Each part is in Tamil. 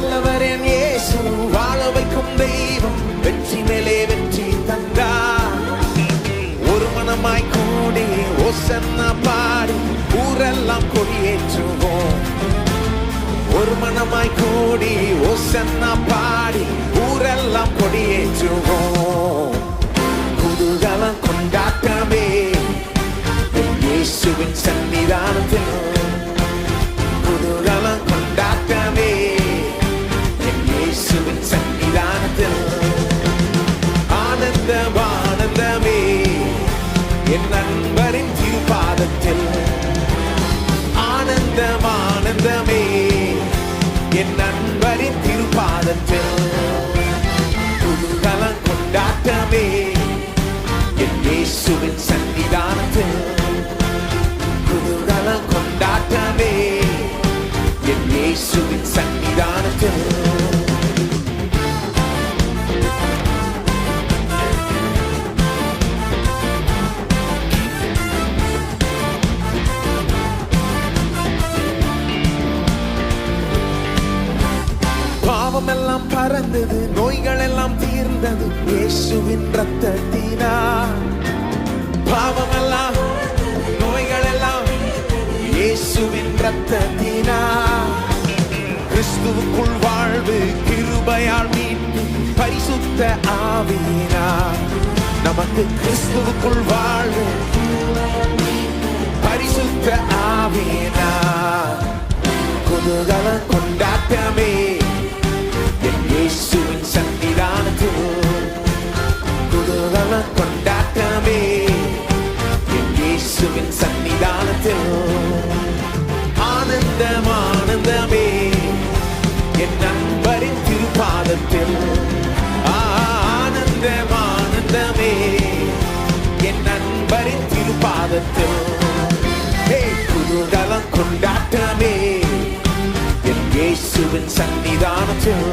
நல்லவர் இயேசு வாழ வைக்கும் தெய்வம் வெற்றி மேலே வெற்றி தந்தார். ஒரு மனமாய் கூடி ஒசன்னா பாடி ஊரெல்லாம் கொடியேற்றுவோம். ஒரு மனமாய் கூடி ஒசன்னா பாடி ஊரெல்லாம் கொடியேற்றுவோம். குதூகலம் கொண்டாட்டமே இயேசுவின் சன்னிதானத்தில் until எல்லாம் பறந்தது. நோய்கள் எல்லாம் தீர்ந்தது. இயேசுவின் ரத்தத்தினா பாவமெல்லாம் நோய்கள் எல்லாம் இயேசுவின் ரத்தத்தினா கிறிஸ்துவுக்குள் வாழ்வு கிருபையால் மீட்பு பரிசுத்த ஆவினா நமக்கு கிறிஸ்துவுக்குள் வாழ்வு பரிசுத்த ஆவினா குதூகல திருப்பாதத்தில் புதுதலம் கொண்டாட்டமே என் இயேசுவின் சன்னிதானத்தில்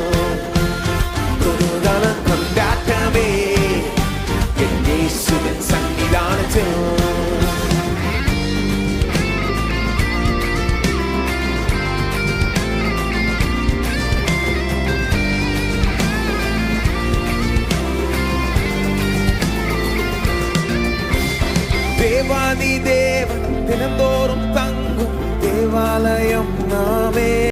நீ தேவன் தினந்தோறும் தங்கும் தேவாலயம் நாமே.